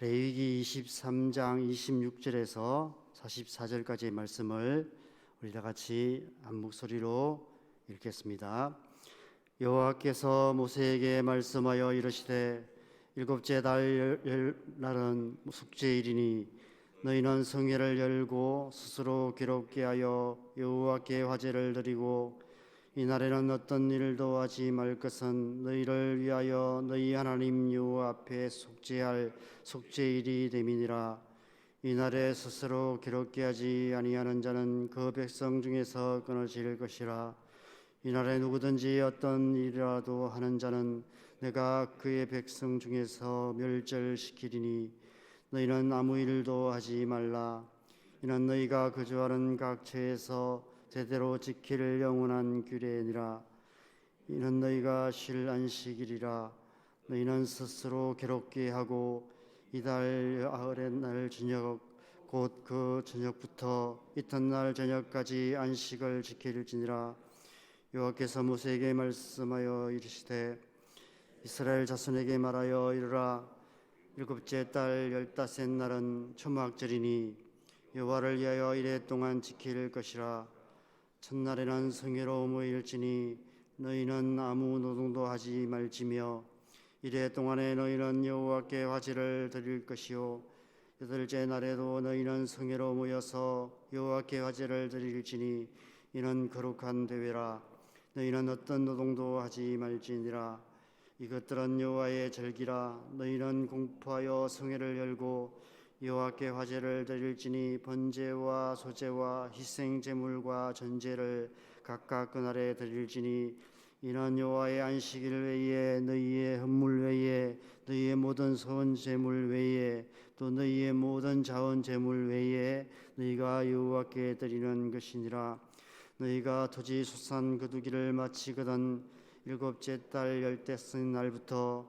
레위기 23장 26절에서 44절까지의 말씀을 우리 다 같이 한 목소리로 읽겠습니다. 여호와께서 모세에게 말씀하여 이르시되 일곱째 달 열- 날은 숙제일이니 너희는 성회를 열고 스스로 기록게 하여 여호와께 화제를 드리고 이날에는 어떤 일도 하지 말 것은 너희를 위하여 너희 하나님 여호와 앞에 속죄할 속죄일이 됨이니라. 이날에 스스로 기록게 하지 아니하는 자는 그 백성 중에서 끊어질 것이라. 이날에 누구든지 어떤 일이라도 하는 자는 내가 그의 백성 중에서 멸절시키리니 너희는 아무 일도 하지 말라. 이는 너희가 거주하는 각 처에서 제대로 지킬 영원한 규례니라. 이는 너희가 쉴 안식일이라 너희는 스스로 괴롭게 하고 이달 아흘의 날 저녁 곧 그 저녁부터 이튿날 저녁까지 안식을 지킬지니라. 여호와께서 모세에게 말씀하여 이르시되 이스라엘 자손에게 말하여 이르라. 일곱째 달 열다섯 날은 초막절이니 여호와를 위하여 이래 동안 지킬 것이라 첫날에는 성회로움의 일지니 너희는 아무 노동도 하지 말지며 이래 동안에 너희는 여호와께 화제를 드릴 것이요 여덟째 날에도 너희는 성회로 모여서 여호와께 화제를 드릴지니 이는 거룩한 대회라. 너희는 어떤 노동도 하지 말지니라. 이것들은 여호와의 절기라. 너희는 공포하여 성회를 열고 여호와께 화제를 드릴지니 번제와 소제와 희생 제물과 전제를 각각 그날에 드릴지니 이는 여호와의 안식일 외에 너희의 헌물 외에 너희의 모든 소원 제물 외에 또 너희의 모든 자원 제물 외에 너희가 여호와께 드리는 것이니라. 너희가 토지 수산 거두기를 마치거든 일곱째 달 열대섯 날부터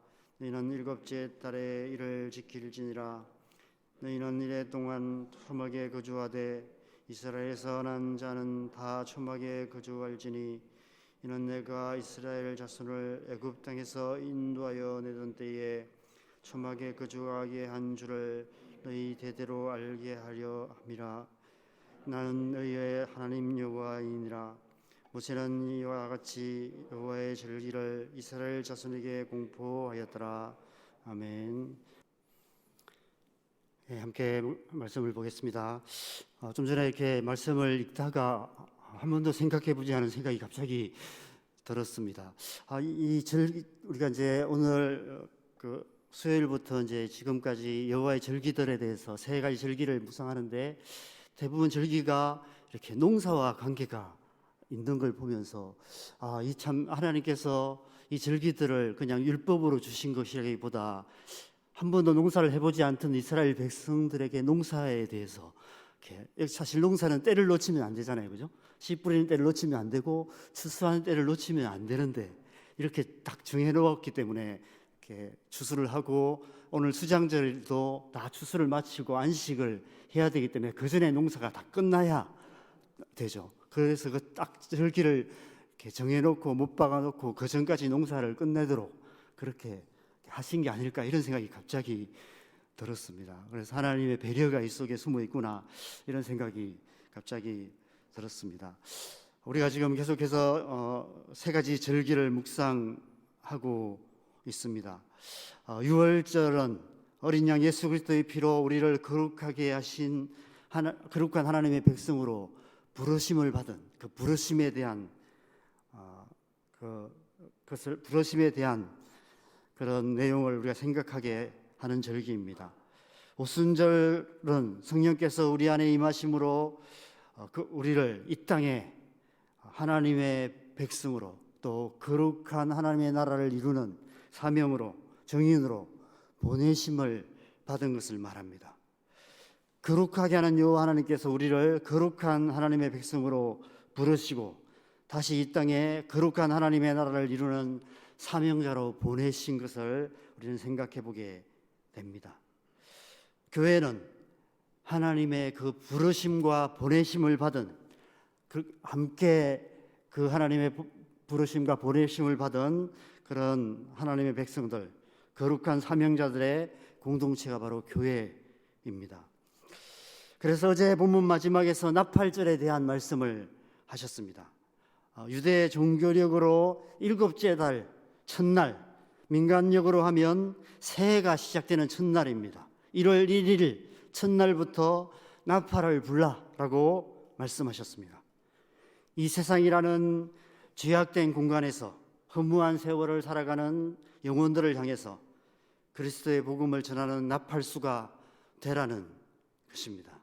너희는 일곱째 달에 이를 지킬지니라. 너희는 이래 동안 초막에 거주하되 이스라엘에서 난 자는 다 초막에 거주할지니 이는 내가 이스라엘 자손을 애굽 땅에서 인도하여 내던 때에 초막에 거주하게 한 줄을 너희 대대로 알게 하려 함이라. 나는 너희의 하나님 여호와이니라 모세는 이와 같이 여호와의 절기를 이스라엘 자손에게 공포하였더라 아멘. 예, 함께 말씀을 보겠습니다. 어, 좀 전에 이렇게 말씀을 읽다가 한 번도 생각해 보지 않은 생각이 갑자기 들었습니다. 아, 이, 이 절기 우리가 이제 오늘 어, 그 수요일부터 이제 지금까지 여호와의 절기들에 대해서 세 가지 절기를 묵상하는데 대부분 절기가 이렇게 농사와 관계가 있는 걸 보면서 아, 이 참 하나님께서 이 절기들을 그냥 율법으로 주신 것이라기보다 한 번도 농사를 해보지 않던 이스라엘 백성들에게 농사에 대해서 이렇게 사실 농사는 때를 놓치면 안 되잖아요, 그죠? 씨 뿌리는 때를 놓치면 안 되고 추수하는 때를 놓치면 안 되는데 이렇게 딱 정해 놓았기 때문에 이렇게 추수를 하고 오늘 수장절도 다 추수를 마치고 안식을 해야 되기 때문에 그 전에 농사가 다 끝나야 되죠. 그래서 그 딱 절기를 이렇게 정해놓고 못 박아놓고 그 전까지 농사를 끝내도록 그렇게 하신 게 아닐까 이런 생각이 갑자기 들었습니다. 그래서 하나님의 배려가 이 속에 숨어 있구나 이런 생각이 갑자기 들었습니다. 우리가 지금 계속해서 어, 세 가지 절기를 묵상하고 있습니다. 어, 6월절은 어린 양 예수 그리스도의 피로 우리를 거룩하게 하신 하나, 거룩한 하나님의 백성으로 부르심을 받은 그 부르심에 대한 어, 그 그것을 부르심에 대한 그런 내용을 우리가 생각하게 하는 절기입니다. 오순절은 성령께서 우리 안에 임하심으로 어, 그 우리를 이 땅에 하나님의 백성으로 또 거룩한 하나님의 나라를 이루는 사명으로 정인으로 보내심을 받은 것을 말합니다. 거룩하게 하는 여호와 하나님께서 우리를 거룩한 하나님의 백성으로 부르시고 다시 이 땅에 거룩한 하나님의 나라를 이루는 사명자로 보내신 것을 우리는 생각해 보게 됩니다. 교회는 하나님의 그 부르심과 보내심을 받은 그 함께 그 하나님의 부- 부르심과 보내심을 받은 그런 하나님의 백성들 거룩한 사명자들의 공동체가 바로 교회입니다. 그래서 어제 본문 마지막에서 나팔절에 대한 말씀을 하셨습니다. 어, 유대 종교력으로 일곱째 달 첫날 민간력으로 하면 새해가 시작되는 첫날입니다. 1월 1일 첫날부터 나팔을 불라라고 말씀하셨습니다. 이 세상이라는 죄악된 공간에서 허무한 세월을 살아가는 영혼들을 향해서 그리스도의 복음을 전하는 나팔수가 되라는 것입니다.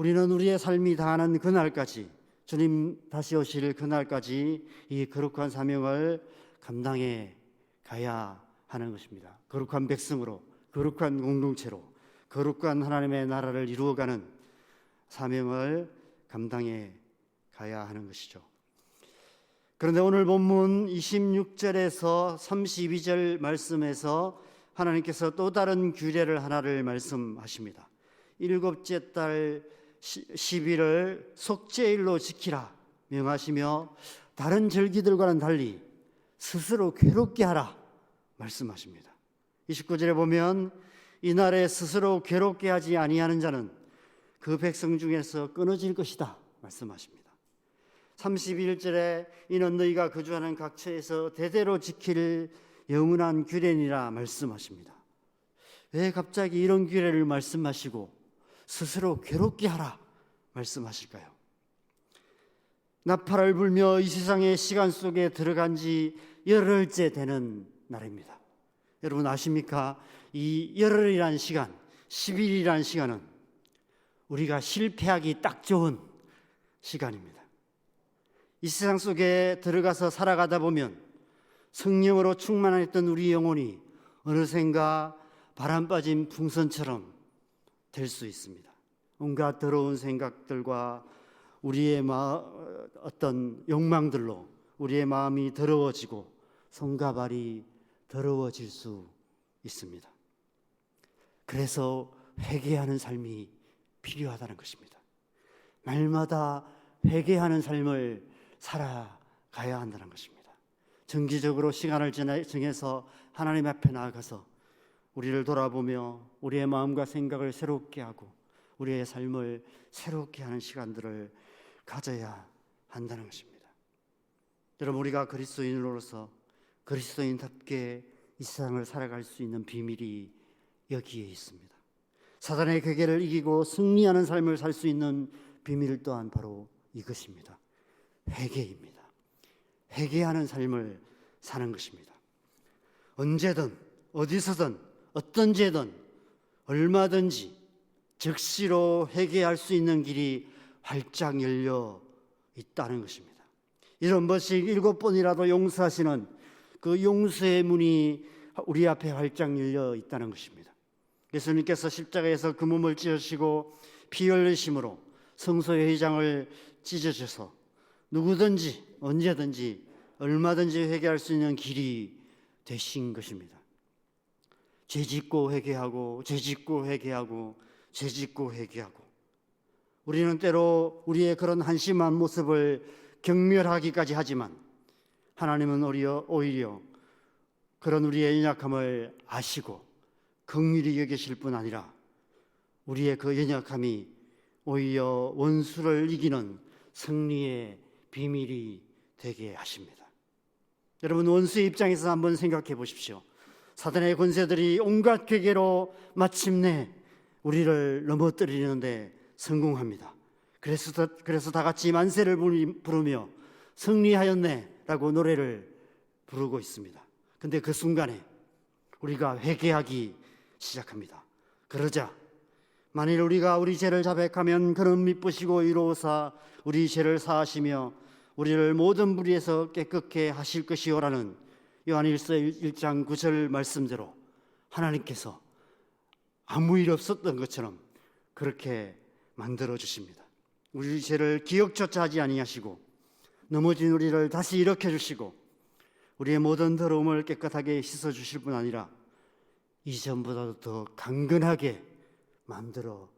우리는 우리의 삶이 다하는 그날까지 주님 다시 오실 그날까지 이 거룩한 사명을 감당해 가야 하는 것입니다. 거룩한 백성으로, 거룩한 공동체로, 거룩한 하나님의 나라를 이루어가는 사명을 감당해 가야 하는 것이죠. 그런데 오늘 본문 26절에서 32절 말씀에서 하나님께서 또 다른 규례를 하나를 말씀하십니다. 일곱째 달 10일을 속죄일로 지키라 명하시며 다른 절기들과는 달리 스스로 괴롭게 하라 말씀하십니다. 29절에 보면 이날에 스스로 괴롭게 하지 아니하는 자는 그 백성 중에서 끊어질 것이다 말씀하십니다. 31절에 이는 너희가 거주하는 각처에서 대대로 지킬 영원한 규례니라 말씀하십니다. 왜 갑자기 이런 규례를 말씀하시고 스스로 괴롭게 하라 말씀하실까요? 나팔을 불며 이 세상의 시간 속에 들어간 지 열흘째 되는 날입니다. 여러분 아십니까? 이 열흘이란 시간, 10일이란 시간은 우리가 실패하기 딱 좋은 시간입니다. 이 세상 속에 들어가서 살아가다 보면 성령으로 충만했던 우리 영혼이 어느샌가 바람 빠진 풍선처럼 될 수 있습니다. 온갖 더러운 생각들과 우리의 마, 어떤 욕망들로 우리의 마음이 더러워지고 손과 발이 더러워질 수 있습니다. 그래서 회개하는 삶이 필요하다는 것입니다. 날마다 회개하는 삶을 살아가야 한다는 것입니다. 정기적으로 시간을 정해서 하나님 앞에 나아가서 우리를 돌아보며 우리의 마음과 생각을 새롭게 하고 우리의 삶을 새롭게 하는 시간들을 가져야 한다는 것입니다. 여러분 우리가 그리스도인으로서 그리스도인답게 이 세상을 살아갈 수 있는 비밀이 여기에 있습니다. 사단의 괴계를 이기고 승리하는 삶을 살 수 있는 비밀 또한 바로 이것입니다. 회개입니다. 회개하는 삶을 사는 것입니다. 언제든 어디서든 어떤 죄든 얼마든지 즉시로 회개할 수 있는 길이 활짝 열려 있다는 것입니다. 이런 번씩 일곱 번이라도 용서하시는 그 용서의 문이 우리 앞에 활짝 열려 있다는 것입니다. 예수님께서 십자가에서 그 몸을 찢으시고 피 흘리심으로 성소의 회장을 찢으셔서 누구든지 언제든지 얼마든지 회개할 수 있는 길이 되신 것입니다. 죄 짓고 회개하고 죄 짓고 회개하고 죄 짓고 회개하고 우리는 때로 우리의 그런 한심한 모습을 경멸하기까지 하지만 하나님은 오히려, 오히려 그런 우리의 연약함을 아시고 긍휼히 여기실 뿐 아니라 우리의 그 연약함이 오히려 원수를 이기는 승리의 비밀이 되게 하십니다. 여러분 원수의 입장에서 한번 생각해 보십시오. 사단의 권세들이 온갖 괴계로 마침내 우리를 넘어뜨리는데 성공합니다. 그래서 다, 그래서 다 같이 만세를 부르며 승리하였네라고 노래를 부르고 있습니다. 근데 그 순간에 우리가 회개하기 시작합니다. 그러자 만일 우리가 우리 죄를 자백하면 그는 미쁘시고 이로우사 우리 죄를 사하시며 우리를 모든 불의에서 깨끗게 하실 것이요라는 요한일서 1장 9절 말씀대로 하나님께서 아무 일 없었던 것처럼 그렇게 만들어 주십니다. 우리 죄를 기억조차 하지 아니하시고 넘어진 우리를 다시 일으켜 주시고 우리의 모든 더러움을 깨끗하게 씻어 주실 뿐 아니라 이전보다도 더 강건하게 만들어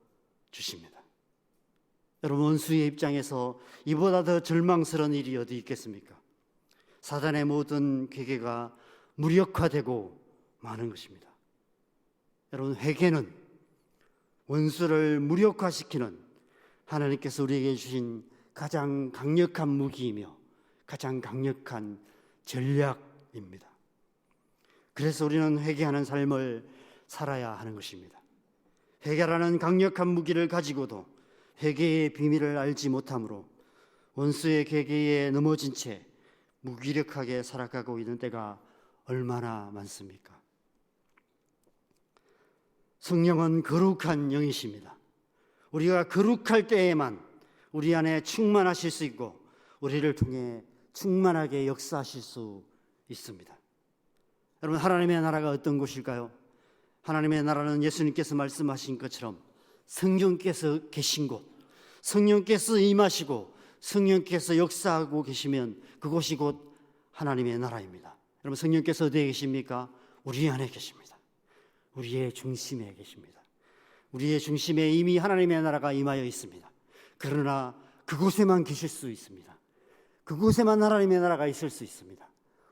주십니다. 여러분 원수의 입장에서 이보다 더 절망스러운 일이 어디 있겠습니까? 사단의 모든 괴계가 무력화되고 마는 것입니다. 여러분 회개는 원수를 무력화시키는 하나님께서 우리에게 주신 가장 강력한 무기이며 가장 강력한 전략입니다. 그래서 우리는 회개하는 삶을 살아야 하는 것입니다. 회개라는 강력한 무기를 가지고도 회개의 비밀을 알지 못함으로 원수의 계계에 넘어진 채 무기력하게 살아가고 있는 때가 얼마나 많습니까? 성령은 거룩한 영이십니다. 우리가 거룩할 때에만 우리 안에 충만하실 수 있고 우리를 통해 충만하게 역사하실 수 있습니다. 여러분 하나님의 나라가 어떤 곳일까요? 하나님의 나라는 예수님께서 말씀하신 것처럼 성령께서 계신 곳, 성령께서 임하시고 성령께서 역사하고 계시면 그곳이 곧 하나님의 나라입니다. 여러분 성령께서 어디에 계십니까? 우리 안에 계십니다. 우리의 중심에 계십니다. 우리의 중심에 이미 하나님의 나라가 임하여 있습니다. 그러나 그곳에만 계실 수 있습니다. 그곳에만 하나님의 나라가 있을 수 있습니다.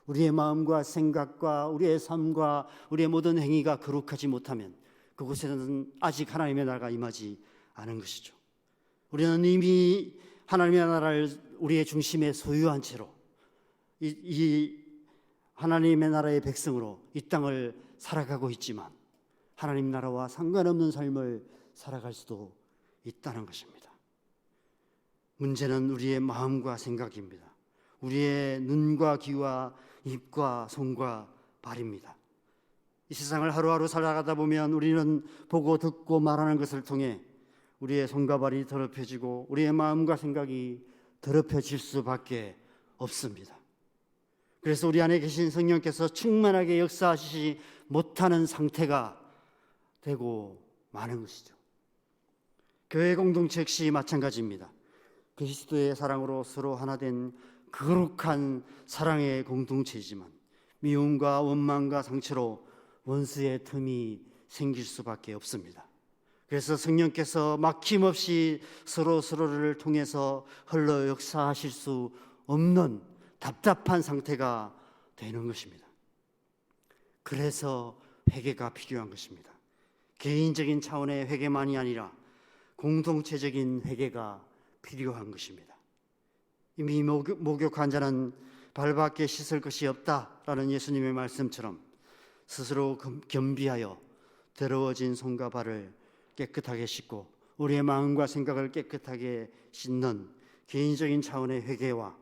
우리의 마음과 생각과 우리의 삶과 우리의 모든 행위가 거룩하지 못하면 그곳에는 아직 하나님의 나라가 임하지 않은 것이죠. 우리는 이미 하나님의 나라를 우리의 중심에 소유한 채로 이, 이 하나님의 나라의 백성으로 이 땅을 살아가고 있지만 하나님 나라와 상관없는 삶을 살아갈 수도 있다는 것입니다. 문제는 우리의 마음과 생각입니다. 우리의 눈과 귀와 입과 손과 발입니다. 이 세상을 하루하루 살아가다 보면 우리는 보고 듣고 말하는 것을 통해 우리의 손과 발이 더럽혀지고 우리의 마음과 생각이 더럽혀질 수밖에 없습니다. 그래서 우리 안에 계신 성령께서 충만하게 역사하시지 못하는 상태가 되고 마는 것이죠. 교회 공동체 역시 마찬가지입니다. 그리스도의 사랑으로 서로 하나 된 거룩한 사랑의 공동체이지만 미움과 원망과 상처로 원수의 틈이 생길 수밖에 없습니다. 그래서 성령께서 막힘없이 서로 서로를 통해서 흘러 역사하실 수 없는 답답한 상태가 되는 것입니다. 그래서 회개가 필요한 것입니다. 개인적인 차원의 회개만이 아니라 공동체적인 회개가 필요한 것입니다. 이미 목욕한 자는 발밖에 씻을 것이 없다라는 예수님의 말씀처럼 스스로 겸비하여 더러워진 손과 발을 깨끗하게 씻고 우리의 마음과 생각을 깨끗하게 씻는 개인적인 차원의 회개와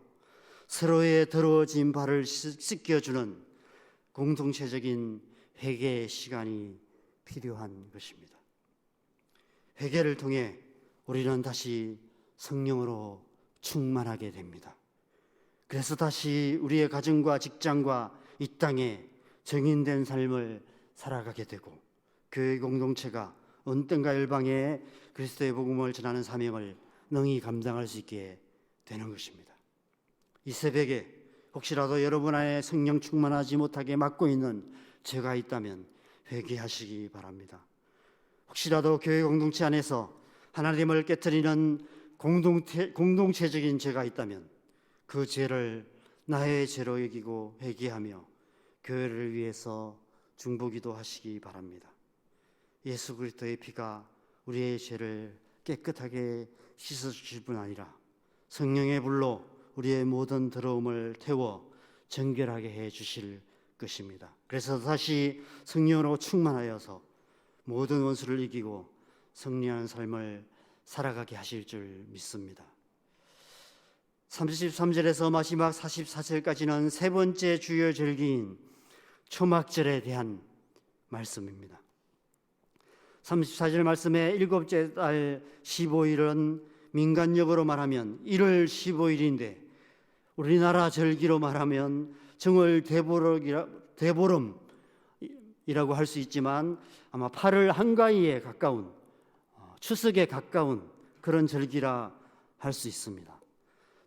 서로의 더러워진 발을 씻겨주는 공동체적인 회개의 시간이 필요한 것입니다. 회개를 통해 우리는 다시 성령으로 충만하게 됩니다. 그래서 다시 우리의 가정과 직장과 이 땅에 정인된 삶을 살아가게 되고 교회 공동체가 언뜻과 열방에 그리스도의 복음을 전하는 사명을 능히 감당할 수 있게 되는 것입니다. 이 새벽에 혹시라도 여러분 안에 성령 충만하지 못하게 막고 있는 죄가 있다면 회개하시기 바랍니다. 혹시라도 교회 공동체 안에서 하나님을 깨뜨리는 공동체, 공동체적인 죄가 있다면 그 죄를 나의 죄로 여기고 회개하며 교회를 위해서 중보기도 하시기 바랍니다. 예수 그리스도의 피가 우리의 죄를 깨끗하게 씻어 주실 뿐 아니라 성령의 불로 우리의 모든 더러움을 태워 정결하게 해 주실 것입니다. 그래서 다시 성령으로 충만하여서 모든 원수를 이기고 승리하는 삶을 살아가게 하실 줄 믿습니다. 33절에서 마지막 44절까지는 세 번째 주요 절기인 초막절에 대한 말씀입니다. 34절 말씀에 일곱째 달 15일은 민간역으로 말하면 1월 15일인데 우리나라 절기로 말하면 정월 대보름이라고 할 수 있지만 아마 8월 한가위에 가까운 어, 추석에 가까운 그런 절기라 할 수 있습니다.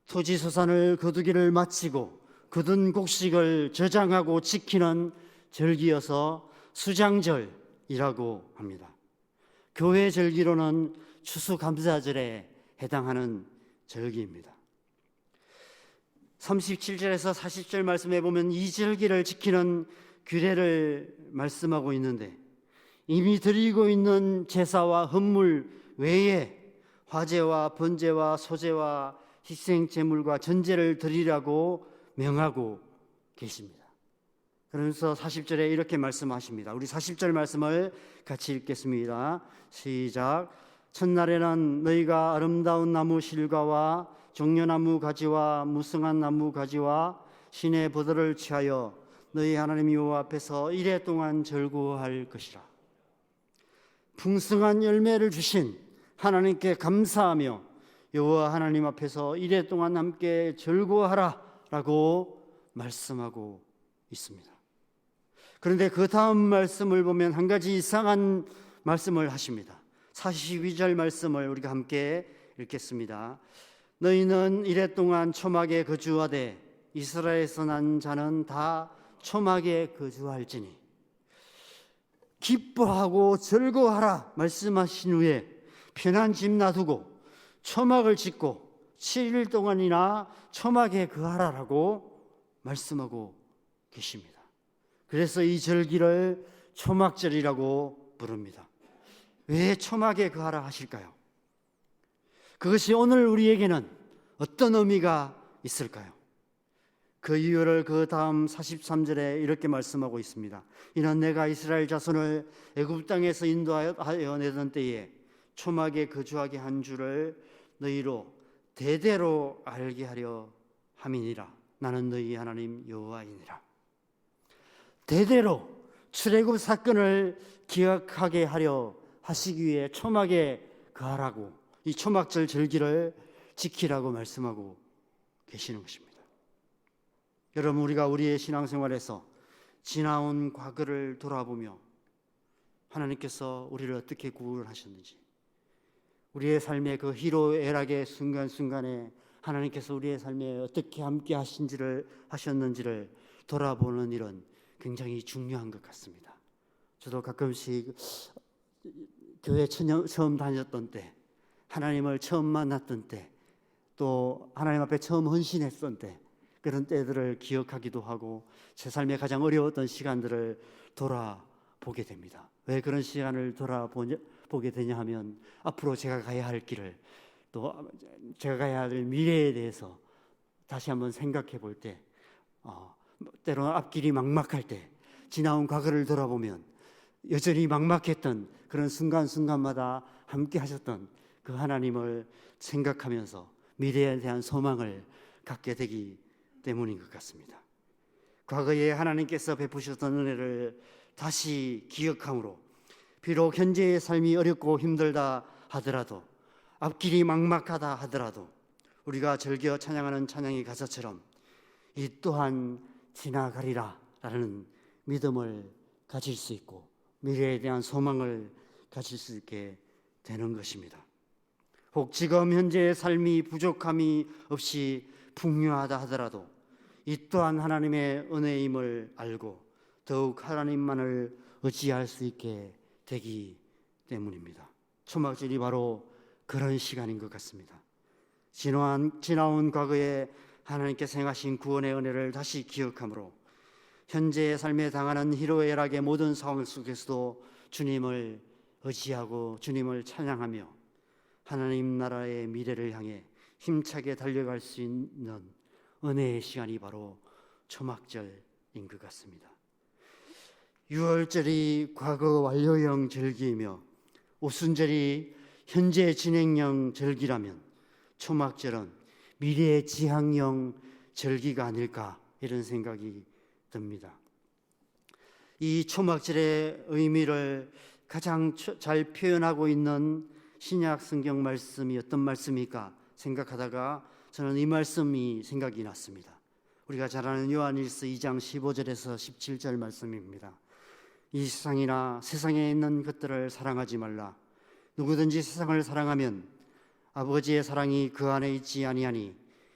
토지 소산을 거두기를 마치고 거둔 곡식을 저장하고 지키는 절기여서 수장절이라고 합니다. 교회 절기로는 추수감사절에 해당하는 절기입니다. 37절에서 40절 말씀해 보면 이 절기를 지키는 규례를 말씀하고 있는데 이미 드리고 있는 제사와 헌물 외에 화제와 번제와 소제와 희생 제물과 전제를 드리라고 명하고 계십니다. 그러면서 40절에 이렇게 말씀하십니다. 우리 40절 말씀을 같이 읽겠습니다. 시작. 첫날에는 너희가 아름다운 나무 실과와 종려나무 가지와 무성한 나무 가지와 신의 보도를 취하여 너희 하나님 여호와 앞에서 이래 동안 절구할 것이라. 풍성한 열매를 주신 하나님께 감사하며 여호와 하나님 앞에서 이래 동안 함께 절구하라라고 말씀하고 있습니다. 그런데 그 다음 말씀을 보면 한 가지 이상한 말씀을 하십니다. 42절 말씀을 우리가 함께 읽겠습니다. 너희는 이래 동안 초막에 거주하되 이스라엘에서 난 자는 다 초막에 거주할지니 기뻐하고 즐거워하라 말씀하신 후에 편한 집 놔두고 초막을 짓고 7일 동안이나 초막에 거하라라고 말씀하고 계십니다. 그래서 이 절기를 초막절이라고 부릅니다. 왜 초막에 거하라 하실까요? 그것이 오늘 우리에게는 어떤 의미가 있을까요? 그 이유를 그 다음 43절에 이렇게 말씀하고 있습니다. 이는 내가 이스라엘 자손을 애굽 땅에서 인도하여 내던 때에 초막에 거주하게 한 줄을 너희로 대대로 알게 하려 함이니라. 나는 너희 하나님 여호와이니라. 대대로 출애굽 사건을 기억하게 하려 하시기 위해 초막에 거하라고 이 초막절 절기를 지키라고 말씀하고 계시는 것입니다. 여러분 우리가 우리의 신앙생활에서 지나온 과거를 돌아보며 하나님께서 우리를 어떻게 구원하셨는지 우리의 삶의 그 희로애락의 순간순간에 하나님께서 우리의 삶에 어떻게 함께 하신지를 하셨는지를 돌아보는 일은 굉장히 중요한 것 같습니다. 저도 가끔씩 교회 처음 다녔던 때, 하나님을 처음 만났던 때, 또 하나님 앞에 처음 헌신했던 때, 그런 때들을 기억하기도 하고 제 삶의 가장 어려웠던 시간들을 돌아보게 됩니다. 왜 그런 시간을 돌아보게 되냐 하면 앞으로 제가 가야 할 길을 또 제가 가야 할 미래에 대해서 다시 한번 생각해 볼 때, 어, 때로는 앞길이 막막할 때, 지나온 과거를 돌아보면 여전히 막막했던 그런 순간순간마다 함께 하셨던 그 하나님을 생각하면서 미래에 대한 소망을 갖게 되기 때문인 것 같습니다. 과거에 하나님께서 베푸셨던 은혜를 다시 기억함으로 비록 현재의 삶이 어렵고 힘들다 하더라도 앞길이 막막하다 하더라도 우리가 즐겨 찬양하는 찬양의 가사처럼 이 또한 지나가리라 라는 믿음을 가질 수 있고 미래에 대한 소망을 가질 수 있게 되는 것입니다. 혹 지금 현재의 삶이 부족함이 없이 풍요하다 하더라도 이 또한 하나님의 은혜임을 알고 더욱 하나님만을 의지할 수 있게 되기 때문입니다. 초막절이 바로 그런 시간인 것 같습니다. 지나온, 과거에 하나님께서 행하신 구원의 은혜를 다시 기억함으로 현재의 삶에 당하는 희로애락의 모든 상황 속에서도 주님을 의지하고 주님을 찬양하며 하나님 나라의 미래를 향해 힘차게 달려갈 수 있는 은혜의 시간이 바로 초막절인 것 같습니다. 6월절이 과거 완료형 절기이며 오순절이 현재 진행형 절기라면 초막절은 미래 지향형 절기가 아닐까 이런 생각이 듭니다. 이 초막절의 의미를 가장 잘 표현하고 있는 신약 성경 말씀이 어떤 말씀일까 생각하다가 저는 이 말씀이 생각이 났습니다. 우리가 잘 아는 요한일서 2장 15절에서 17절 말씀입니다. 이 세상이나 세상에 있는 것들을 사랑하지 말라. 누구든지 세상을 사랑하면 아버지의 사랑이 그 안에 있지 아니하니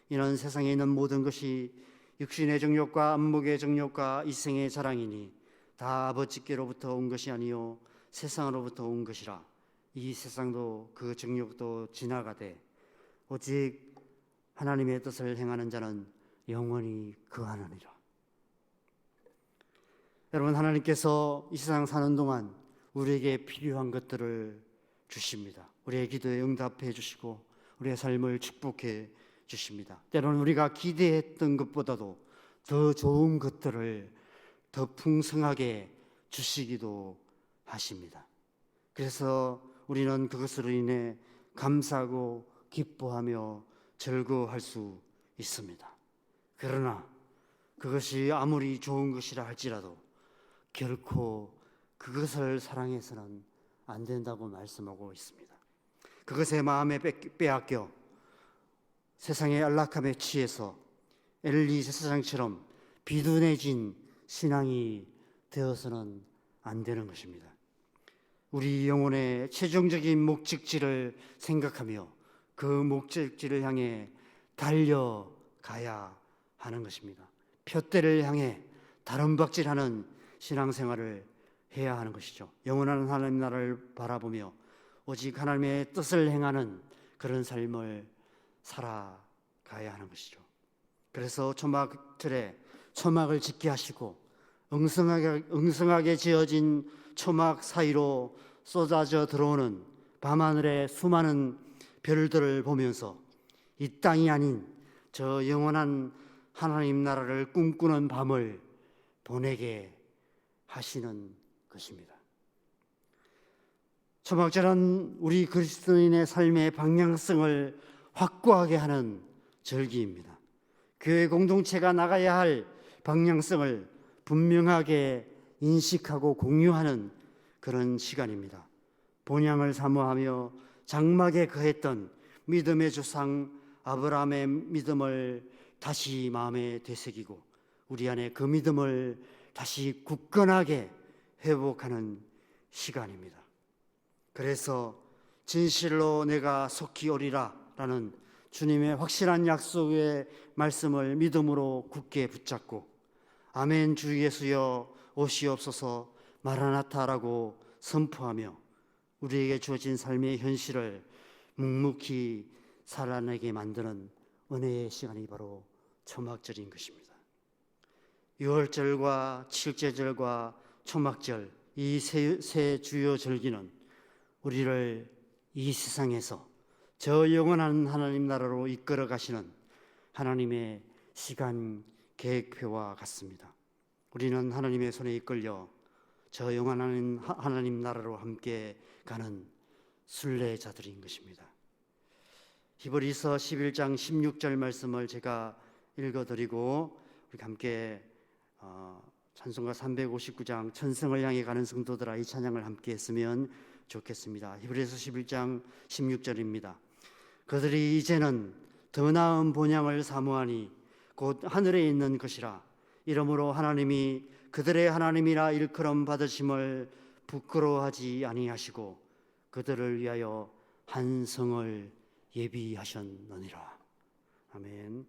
이는 세상에 있는 모든 것이 육신의 정욕과 안목의 정욕과 이생의 자랑이니 다 아버지께로부터 온 것이 아니요 세상으로부터 온 것이라 이 세상도 그 정욕도 지나가되 오직 하나님의 뜻을 행하는 자는 영원히 그하느니라. 여러분 하나님께서 이 세상 사는 동안 우리에게 필요한 것들을 주십니다. 우리의 기도에 응답해 주시고 우리의 삶을 축복해 주십니다. 때로는 우리가 기대했던 것보다도 더 좋은 것들을 더 풍성하게 주시기도 하십니다. 그래서 우리는 그것으로 인해 감사하고 기뻐하며 즐거워할 수 있습니다. 그러나 그것이 아무리 좋은 것이라 할지라도 결코 그것을 사랑해서는 안 된다고 말씀하고 있습니다. 그것의 마음에 뺏- 빼앗겨 세상의 안락함에 취해서 엘리 제사장처럼 비둔해진 신앙이 되어서는 안 되는 것입니다. 우리 영혼의 최종적인 목적지를 생각하며 그 목적지를 향해 달려가야 하는 것입니다. 표대를 향해 다름박질하는 신앙생활을 해야 하는 것이죠. 영원한 하나님 나라를 바라보며 오직 하나님의 뜻을 행하는 그런 삶을 살아가야 하는 것이죠. 그래서 초막틀에 초막을 짓게 하시고 엉성하게 엉성하게 지어진 초막 사이로 쏟아져 들어오는 밤하늘의 수많은 별들을 보면서 이 땅이 아닌 저 영원한 하나님 나라를 꿈꾸는 밤을 보내게 하시는 것입니다. 초막절은 우리 그리스도인의 삶의 방향성을 확고하게 하는 절기입니다. 교회 공동체가 나가야 할 방향성을 분명하게 인식하고 공유하는 그런 시간입니다. 본향을 사모하며 장막에 거했던 믿음의 조상 아브라함의 믿음을 다시 마음에 되새기고 우리 안에 그 믿음을 다시 굳건하게 회복하는 시간입니다. 그래서 진실로 내가 속히 오리라 라는 주님의 확실한 약속의 말씀을 믿음으로 굳게 붙잡고 아멘 주 예수여 오시옵소서 마라나타라고 선포하며 우리에게 주어진 삶의 현실을 묵묵히 살아내게 만드는 은혜의 시간이 바로 초막절인 것입니다. 6월절과 칠제절과 초막절 이 세 주요 절기는 우리를 이 세상에서 저 영원한 하나님 나라로 이끌어 가시는 하나님의 시간 계획표와 같습니다. 우리는 하나님의 손에 이끌려 저 영원한 하- 하나님 나라로 함께 가는 순례자들인 것입니다. 히브리서 11장 16절 말씀을 제가 읽어드리고 우리 함께 어, 찬송가 359장 천성을 향해 가는 성도들아 이 찬양을 함께 했으면 좋겠습니다. 히브리서 11장 16절입니다. 그들이 이제는 더 나은 본향을 사모하니 곧 하늘에 있는 것이라 이러므로 하나님이 그들의 하나님이라 일컬음 받으심을 부끄러워하지 아니하시고 그들을 위하여 한 성을 예비하셨느니라. 아멘.